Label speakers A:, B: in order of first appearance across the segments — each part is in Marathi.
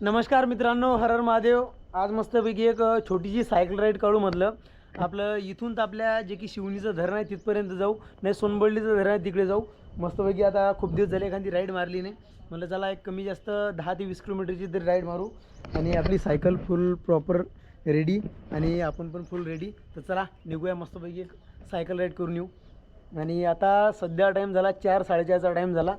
A: नमस्कार मित्रांनो हरर महादेव. आज मस्तपैकी एक छोटीशी सायकल राईड काढू म्हटलं. आपलं इथून तर आपल्या जे की शिवणीचं धरण आहे तिथपर्यंत जाऊ. नाही सोनबर्डीचं धरण आहे तिकडे जाऊ. मस्तपैकी आता खूप दिवस झाले एखादी राईड मारली नाही. म्हटलं चला एक कमी जास्त दहा ते वीस किलोमीटरची तरी राईड मारू. आणि आपली सायकल फुल प्रॉपर रेडी आणि आपण पण फुल रेडी तर चला निघूया मस्तपैकी एक सायकल राईड करून येऊ. आणि आता सध्या टाईम झाला चार साडेचारचा टाईम झाला.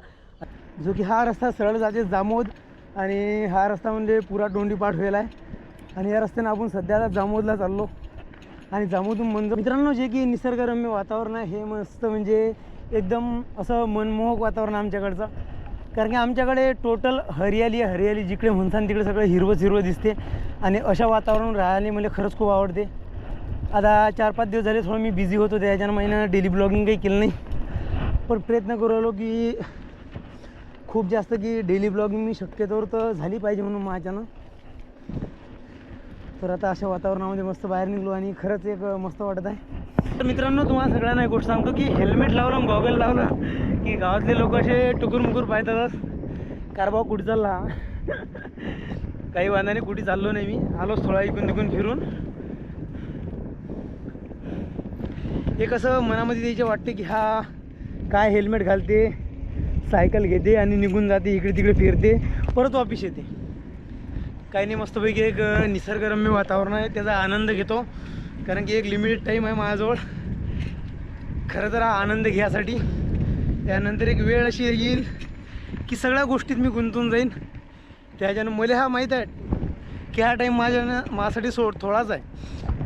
A: जो की हा रस्ता सरळ जाते जामोद आणि हा रस्ता म्हणजे पुरा डोंडीपाठ व्हायला आहे. आणि या रस्त्याने आपण सध्या आता जामोदला चाललो. आणि जामोदून म्हणजे मित्रांनो जे की निसर्गरम्य वातावरण आहे हे मस्त म्हणजे एकदम असं मनमोहक वातावरण आहे आमच्याकडचं. कारण की आमच्याकडे टोटल हरियाली आहे हरियाली जिकडे म्हणसान तिकडे सगळं हिरवंच हिरवं दिसते. आणि अशा वातावरण राहायला मला खरंच खूप आवडते. आता चार पाच दिवस झाले थोडं मी बिझी होतो त्याच्यानं महिन्यानं डेली ब्लॉगिंग काही केलं नाही. पण प्रयत्न करू आलो की खूप जास्त की डेली ब्लॉगिंग मी शक्यतोवर तर झाली पाहिजे म्हणून माझ्यानं. तर आता अशा वातावरणामध्ये मस्त बाहेर निघलो आणि खरंच एक मस्त वाटत आहे. तर मित्रांनो तुम्हाला सगळ्यांना एक गोष्ट सांगतो की हेल्मेट लावलं गॉगल लावलं की गावातले लोक असे टुकूर मुकूर पाहतातच कारभाव कुठे चालला? काही वादाने कुठे चाललो नाही मी. आलोच थोडा इकून तिकून फिरून. एक असं मनामध्ये त्याचे वाटते की हा काय हेल्मेट घालते? सायकल घेते आणि निघून जाते इकडे तिकडे फिरते परत ऑफिस येते. काही नाही मस्तपैकी एक निसर्गरम्य वातावरण आहे त्याचा आनंद घेतो. कारण की एक लिमिटेड टाईम आहे माझ्याजवळ. खरं तर हा आनंद घ्यासाठी. त्यानंतर एक वेळ अशी येईल की सगळ्या गोष्टीत मी गुंतून जाईन. त्याच्यानं मला हा माहीत आहे की हा टाईम माझ्यानं माझ्यासाठी सो थोडाच आहे.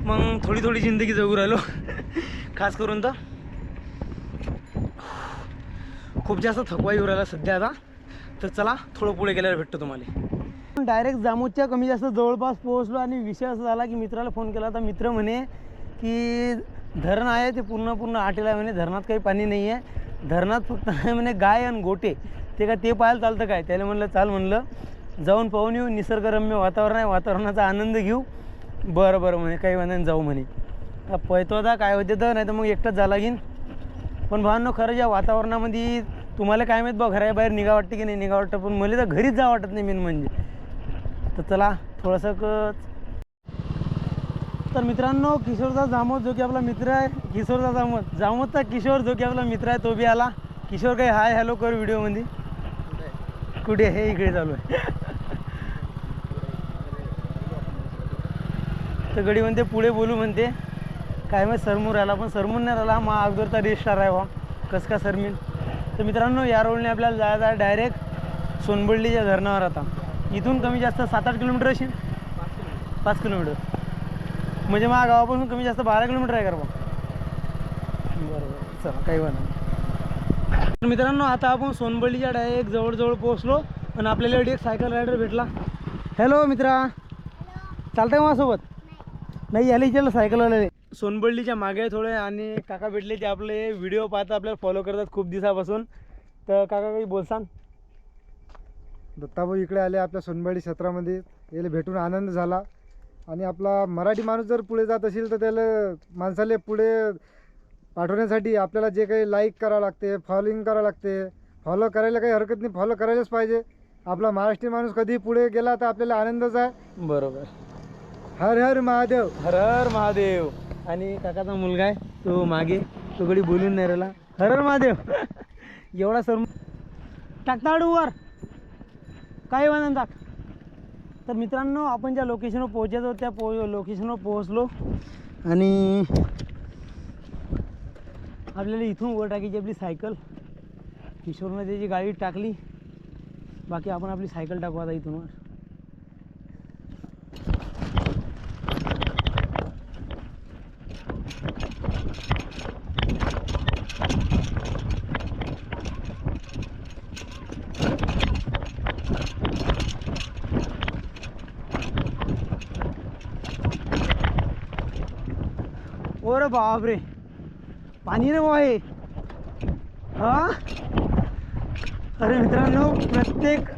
A: मग थोडी थोडी जिंदगी जगू राहिलो. खास करून तर. खूप जास्त थकवा येऊ राहिला सध्या आता. तर चला थोडं पुढे गेल्यावर भेटतो तुम्हाला. डायरेक्ट जामोदच्या कमी जास्त जवळपास पोहोचलो आणि विषय असा झाला की मित्राला फोन केला. तर मित्र म्हणे की धरण आहे ते पूर्ण पूर्ण आटेला आहे म्हणे. धरणात काही पाणी नाही आहे धरणात फक्त आहे म्हणे गाय आणि गोटे. ते काय ते पाहायला चालतं काय? त्याला म्हणलं चाल म्हणलं. जाऊन पाहून येऊ. निसर्गरम्य वातावरण आहे. वातावरणाचा आनंद घेऊ. बरं बरं म्हणे. काही म्हणून जाऊ म्हणे. आता पळतो आता. काय होते तर? नाही तर मग एकटाच झाला घेईन पण भावांनो खरं या वातावरणामध्ये तुम्हाला काय माहीत बा घराबाहेर निघा वाटते की नाही निघा वाटतं पण मला तर घरीच जा वाटत नाही मेन म्हणजे. तर चला थोडंसं तर मित्रांनो किशोरचा जामोद जो की आपला मित्र आहे किशोरचा जामोद. जामोदचा किशोर जो की आपला मित्र आहे तो बी आला. किशोर काही हाय हॅलो कर व्हिडिओमध्ये. कुठे हे इकडे चालू आहे. तर गडी म्हणते पुढे बोलू म्हणते. काय माहीत सरमूर राहिला पण सरमूर नाही राहिला. मा अगोदरचा रेस्टार आहे बा कस का सरमीन तर मित्रांनो या रोडने आपल्याला जायचं आहे डायरेक्ट सोनबर्डीच्या धरणावर आता. इथून कमी जास्त सात आठ किलोमीटर असेल? पाच किलोमीटर. म्हणजे माझ्या गावापासून कमी जास्त बारा किलोमीटर आहे का बा बरं बरं चला काही वाट नाही. तर मित्रांनो आता आपण सोनबर्डीच्या डायरेक्ट जवळजवळ पोहोचलो आणि आपल्याला एक सायकल रायडर भेटला. हॅलो मित्रा. चालतंय आहे माझ्यासोबत? नाही याला इच्छा सायकलवाले सोनबर्डीच्या मागे थोडे आणि काका भेटले ते आपले व्हिडिओ पाहता आपल्याला फॉलो करतात खूप दिवसापासून. तर काका काही बोलसान?
B: दत्ताभाऊ इकडे आले आपल्या सोनबाडी क्षेत्रामध्ये याला भेटून आनंद झाला. आणि आपला मराठी माणूस जर पुढे जात असेल तर त्याला माणसाला पुढे पाठवण्यासाठी आपल्याला जे काही लाईक करावं लागते फॉलोईंग करावं लागते. फॉलो करायला काही हरकत नाही फॉलो करायलाच पाहिजे. आपला महाराष्ट्रीय माणूस कधी पुढे गेला तर आपल्याला आनंदच आहे.
A: बरोबर.
B: हर हर महादेव.
A: हर हर महादेव. आणि काकाचा मुलगा आहे तो मागे. तो कधी बोलून नाही राहिला. हर हर महादेव. एवढा सर टाकता वर. काय वाजन टाक तर मित्रांनो आपण ज्या लोकेशनवर पोहोचायचो त्या पो लोकेशनवर पोहोचलो. आणि आपल्याला इथून वर टाकायची आपली सायकल किशोरनं त्याची गाडी टाकली. बाकी आपण आपली सायकल टाकू आता इथून वर. ओरे बापरे. पाणी रे बुवा हे? हा अरे मित्रांनो प्रत्येक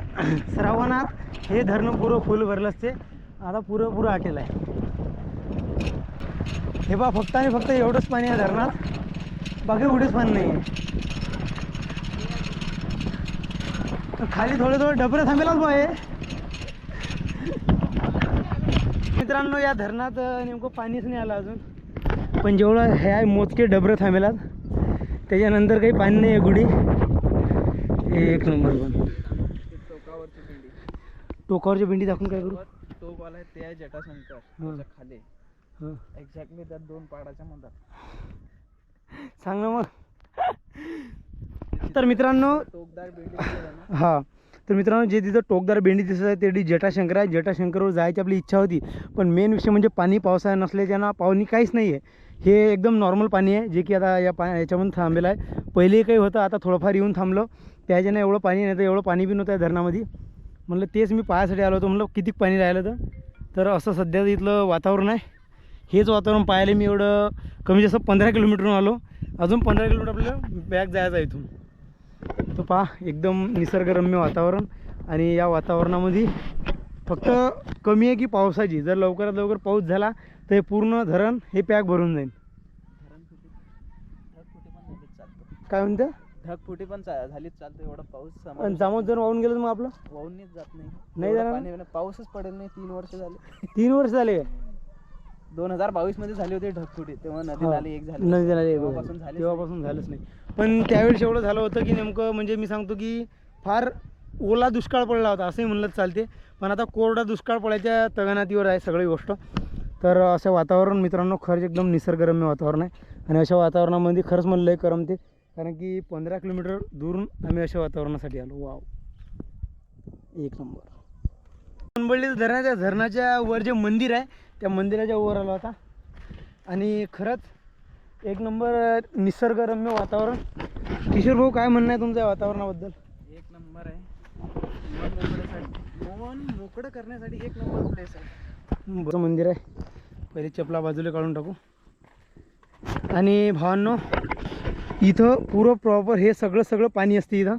A: श्रावणात हे धरणं पुरं फुल भरलं असते. आता पुरं पुरं आटेल आहे. हे बा फक्त आणि फक्त एवढंच पाणी आहे धरणात. बाकी कुठेच पाणी नाही आहे खाली थोडं थोडं डबरे थांबेलाच बा हे मित्रांनो या धरणात नेमकं पाणीच नाही आलं अजून. पण जेवढं हे आहे मोजके डबरं थांबेलात. त्याच्यानंतर काही पाणी नाही आहे गुढी. एक नंबर पण.
C: टोकावरची
A: भेंडी दाखवून काय करू?
C: ते आहे जटाशंकर.
A: हा.
C: त्याच्याखाली.
A: हं.
C: एक्झॅक्टली त्यात दोन पाडाच्या मधात.
A: सांग ना मग. तर मित्रांनो
C: टोकदार बिल्डिंग ना?
A: हा. तर मित्रांनो जे तिथं टोकदार भेंडी दिसत आहे ते जटाशंकर आहे. जटाशंकरवर जायची आपली इच्छा होती. पण मेन विषय म्हणजे पाणी पावसाळा नसल्याच्यानं पाणी काहीच नाही आहे हे एकदम नॉर्मल पाणी आहे जे की आता या पा याच्यामधून थांबलेलं आहे. पहिलेही काही होतं आता थोडंफार येऊन थांबलं. त्याच्यानं एवढं पाणी नाही तर एवढं पाणी बी नव्हतं या धरणामध्ये. म्हणलं तेच मी पाहायसाठी आलो होतो. म्हणलं किती पाणी राहिलं तर? तर असं सध्या इथलं वातावरण आहे. हेच वातावरण पाहायला मी एवढं कमी जास्त पंधरा किलोमीटरहून आलो. अजून पंधरा किलोमीटर आपल्याला बॅग जायचं आहे इथून. तर पहा एकदम निसर्गरम्य वातावरण आणि या वातावरणामध्ये फक्त कमी आहे की पावसाची. जर लवकरात लवकर पाऊस झाला तर हे पूर्ण धरण हे पॅक भरून जाईल. काय म्हणतं?
C: ढगफुटी पण चा- झालीच चालतो एवढा पाऊस
A: आणि
C: समावेश
A: जामोद जर वाहून गेलं तर मग आपलं?
C: वाहूनच जात नाही.
A: नाही
C: एवढं
A: जाणार?
C: पाणी बिना- पाऊसच पडेल नाही तीन वर्ष झाले.
A: तीन वर्ष झाले
C: दोन हजार बावीसमध्ये झाली होती ढगफुटी तेव्हा नदी. नाली एक झाली
A: नदी नाली एक
C: तेव्हापासून
A: झाली.
C: झालीच
A: तेव्हापासून झालंच नाही. पण त्यावेळेस एवढं झालं होतं की नेमकं म्हणजे मी सांगतो की फार ओला दुष्काळ पडला होता असंही म्हणलं तर चालते. पण आता कोरडा दुष्काळ पडायच्या तगनातीवर आहे सगळी गोष्ट. तर असं वातावरण मित्रांनो खरंच एकदम निसर्गरम्य वातावरण आहे. आणि अशा वातावरणामध्ये खरंच म्हणलं आहे करमते कारण की पंधरा किलोमीटर दूरून आम्ही अशा वातावरणासाठी आलो. वाव. एक नंबर. मुंबई धरणाच्या धरणाच्या वर जे मंदिर आहे त्या मंदिराच्या वर आलो आता. आणि खरंच एक नंबर निसर्गरम्य वातावरण. किशोर भाऊ काय म्हणणं आहे तुमच्या वातावरणाबद्दल?
C: एक नंबर आहे. मन मोकळं करण्यासाठी एक नंबर प्लेस आहे.
A: बरं मंदिर आहे. पहिले चपला बाजूला काढून टाकू. आणि भावांनो इथं पुरं प्रॉपर हे सगळं सगळं पाणी असते इथं.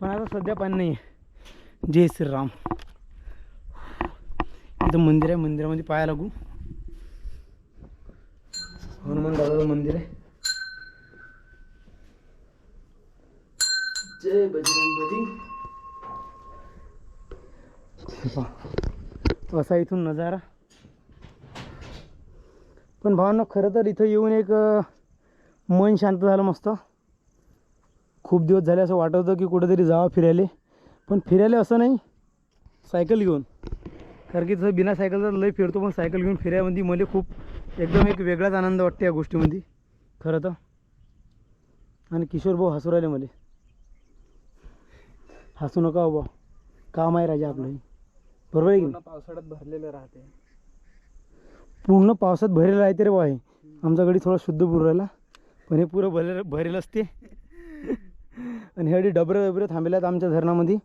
A: पण आता सध्या पाणी नाही आहे जय श्रीराम. इथं मंदिर आहे मंदिरामध्ये पाया लागू. हनुमान दादाचं मंदिर आहे. जय बजरंग असा इथून नजारा. पण भावांना खरं तर इथं येऊन एक मन शांत झालं मस्त. खूप दिवस झाले असं वाटत होतं की कुठेतरी जावं फिरायला. पण फिरायला असं नाही सायकल घेऊन. कारण की जसं बिना सायकलचा लय फिरतो पण सायकल घेऊन फिरायमध्ये मला खूप एकदम एक वेगळाच आनंद वाटते या गोष्टीमध्ये. खरं तर. आणि किशोर भाऊ हसू राहिले मला. हसू नका हो भाऊ. काम आहे राजा आपलं. बरोबर आहे की नाही
C: पूर्ण पावसाळ्यात भरलेलं राहते.
A: पूर्ण पावसात भरेल राहते रे बा हे आमचा गडी थोडा शुद्ध बुर राहिला. पण हे पुरं भरेल भरेल असते. आणि हे डबरं डबरं थांबेले आहेत आमच्या धरणामध्ये.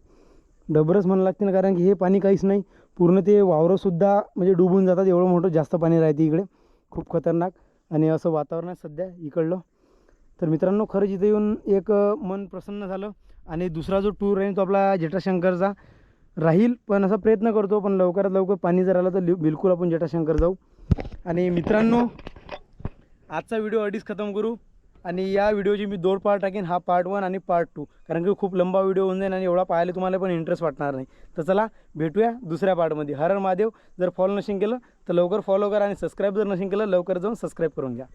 A: डबरच म्हणावं लागते ना कारण की हे पाणी काहीच नाही. पूर्ण ते वावरंसुद्धा म्हणजे डुबून जातात एवढं मोठं जास्त पाणी राहते इकडे. खूप खतरनाक. आणि असं वातावरण आहे सध्या इकडलं. तर मित्रांनो खरंच इथं येऊन एक अ, मन प्रसन्न झालं. आणि दुसरा जो टूर आहे तो आपला जटाशंकरचा राहील पण असा प्रयत्न करतो पण लवकरात लवकर पाणी जर आलं तर बिलकुल आपण जटाशंकर जाऊ. आणि मित्रांनो आजचा व्हिडिओ अडीच खतम करू. आणि या व्हिडिओची मी दोन पार्ट टाकेन हा पार्ट वन आणि पार्ट टू कारण की खूप लंबा व्हिडिओ होऊन जाईल आणि एवढा पाहायला तुम्हाला पण इंटरेस्ट वाटणार नाही. तर चला भेटूया दुसऱ्या पार्टमध्ये हरण हर महादेव जर फॉलो नसेल केलं तर लवकर फॉलो करा आणि सबस्क्राईब जर नसेल केलं लवकर जाऊन सबस्क्राईब करून घ्या.